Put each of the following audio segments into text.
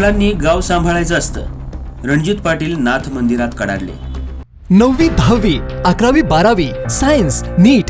पाटलांनी गाव सांभाळायचं असतं. रणजित पाटील नाथ मंदिरात कडाडले. नववी दहावी अकरावी बारावी science NEET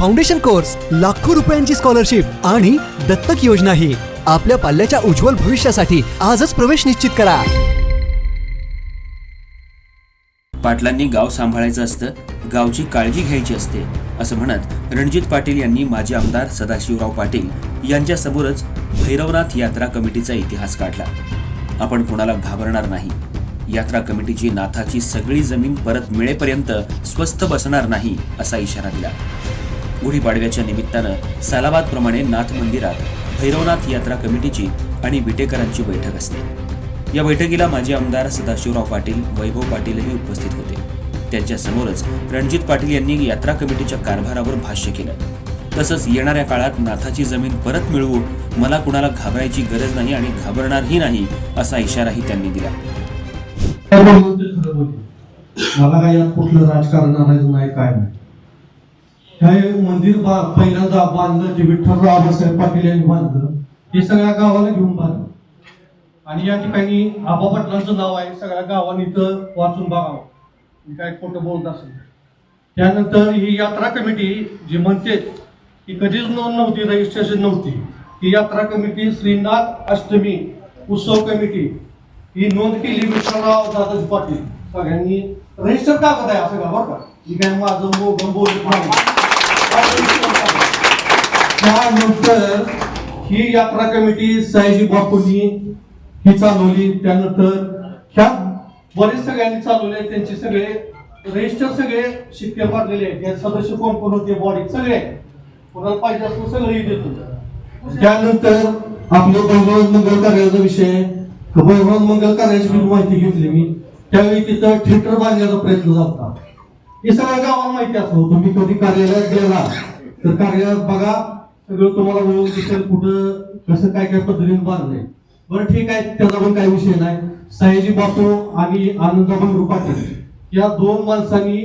Foundation course लाखो रुपयांची स्कॉलरशिप आणि दत्तक योजनाही आपल्या पाल्याच्या उज्ज्वल भविष्यासाठी आजच प्रवेश निश्चित करा. पाटलांनी गाव सांभाळायचं असतं गावची काळजी घ्यायची असते असं म्हणत रणजित पाटील यांनी माजी आमदार सदाशिवराव पाटील यांच्यासमोरच भैरवनाथ यात्रा कमिटीचा इतिहास काढला. आपण कोणाला घाबरणार नाही. यात्रा कमिटीची नाथाची सगळी जमीन परत मिळेपर्यंत स्वस्थ बसणार नाही असा इशारा दिला. गुढीपाडव्याच्या निमित्तानं सालाबादप्रमाणे नाथ मंदिरात भैरवनाथ यात्रा कमिटीची आणि विटेकरांची बैठक असते. या बैठकीला माजी आमदार सदाशिवराव पाटील वैभव पाटीलही उपस्थित होते. त्यांच्या समोरच रणजित पाटील यांनी यात्रा कमिटीच्या कारभारावर भाष्य केलं. तसंच येणाऱ्या काळात नाथाची जमीन परत मिळवू मला कुणाला घाबरायची गरज नाही आणि घाबरणारही नाही असा इशाराही त्यांनी दिला. मला काय यात कुठलं राजकारण आणायचं नाही काय नाही. हे मंदिर पहिल्यांदा बांधलं जे विठ्ठलराव आबासाहेब पाटील यांनी बांधलं हे सगळ्या गावाला घेऊन बांधलं. आणि या ठिकाणी आबा पाटलांचं नाव आहे सगळ्या गावाने इथं वाचून बघावं. मी काय खोटं बोलत असेल. त्यानंतर ही यात्रा कमिटी जी म्हणते ती कधीच नोंद नव्हती रजिस्ट्रेशन नव्हती. ही यात्रा कमिटी श्रीनाथ अष्टमी उत्सव कमिटी. ही नोंद केली विठ्ठलराव दादाजी पाटील. सगळ्यांनी रजिस्टर कागद आहे असं का? बरं का. ही काय माझं मोगम बोलत नाही. त्यानंतर ही यात्रा कमिटी सयाजी बापूंनी ही चालवली. त्यानंतर ह्या बरेच सगळ्यांनी चालवले. त्यांचे सगळे रजिस्टर सगळे शिक्के भरलेले आहेत. सदस्य कोण कोण होते? बॉडी सगळे कोणाला पाहिजे असलं देत देतो. त्यानंतर आपलं भगवान मंगल कार्याचा विषय भगवान मंगल कार्याची माहिती घेतली मी. त्यावेळी तिथं थिएटर बांधण्याचा प्रयत्न झाला हे सगळ्या गावाला माहिती असतो. हो, तुम्ही कधी कार्यालयात गेला तर कार्यालयात बघा सगळं तुम्हाला मिळून दिसेल कुठं कसं काय काय पद्धतीने बांधलंय. बरं ठीक आहे त्याचा पण काही विषय नाही. सयाजी बापू आणि आनंदाबाई रुपाटे या दोन माणसांनी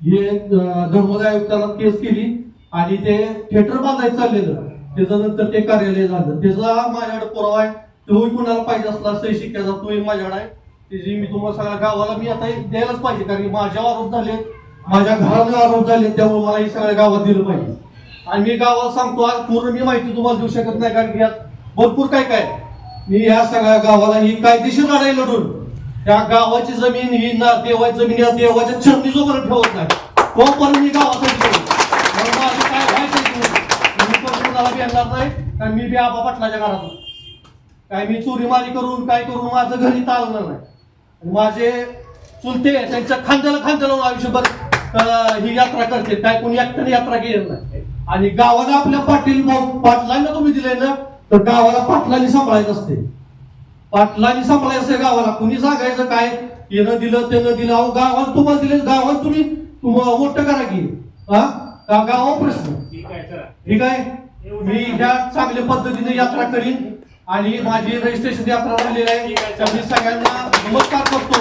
हे अं, धर्मदाय आयुक्ताला केस केली आणि ते थिएटर बांधायचं चाललेलं. त्याच्यानंतर ते कार्यालय झालं. त्याचा माझ्याकडे पुरावा आहे. तोही कुणाला पाहिजे असला सही शिक्क्याचा तोही माझ्याकडे आहे. त्याची मी तुम्हाला सगळ्या गावाला मी आता द्यायलाच पाहिजे कारण की माझ्यावर आरोप झाले. माझ्या घराला आरोप झाले त्यामुळे मला हे सगळ्या गावात दिलं पाहिजे. आणि मी गावाला सांगतो आज पूर्ण मी माहिती तुम्हाला देऊ शकत नाही कारण की यात भरपूर काय काय मी या सगळ्या गावाला ही कायदेशीर लढाई लढून त्या गावाची जमीन ही ना देवाची जमीन या देवाच्या चरणी जोपर्यंत ठेवत नाही तोपर्यंत मी गावासाठी माझं काय व्हायचं मी येणार नाही कारण मी बी आबा पाटलाच्या घरात काय मी चोरी मारी करून काय करून माझं घरी चालणार नाही. माझे चुलते त्यांच्या खांद्याला खांद्याला लावून आयुष्यभर ही यात्रा करते काय कोणी एकट्याने यात्रा केली नाही. आणि गावाला आपल्या पाटील पाटलांना तुम्ही दिले ना तर गावाला पाटलांनी सांभाळायचं असते. पाटलांनी सांभाळायचं असते गावाला. कुणी सांगायचं काय? येणं दिलं त्यानं दिलं. अहो गावात तुम्हाला दिले गावात तुम्ही तुम्हाला मोठं करा की. हा? का गावा प्रश्न? ठीक आहे मी ह्या चांगल्या पद्धतीने यात्रा करीन. आणि माझी रजिस्ट्रेशन यात्रा झालेली आहे. मी सगळ्यांना नमस्कार करतो.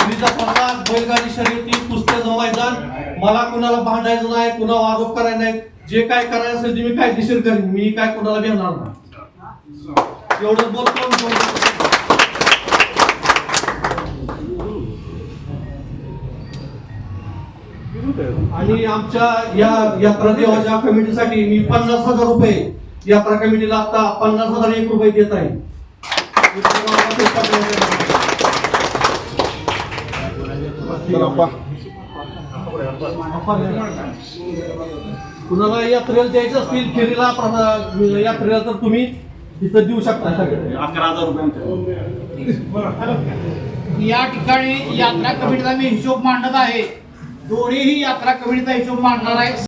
मुलीचा प्रसाद बैलगाडी शर्यती कुस्त्याचं मैदान मला कुणाला भांडायचं नाही कुणाला आरोप करायचा नाही. जे काय करायचं असेल ते मी कायदेशीर करीन. मी काय कुणाला भेटणार नाही. एवढं बोलतो आणि आमच्या या यात्रा देवाच्या कमिटीसाठी मी पन्नास हजार रुपये. यात्रा कमिटीला आता पन्नास हजार एक रुपये देत आहे. कुणाला यात्रेला द्यायचं असतील फेरीला यात्रेला तर तुम्ही तिथं देऊ शकता. सगळे या ठिकाणी यात्रा कमिटीचा मी हिशोब मांडत आहे. दोन्हीही यात्रा कमिटीचा हिशोब मांडणार आहे.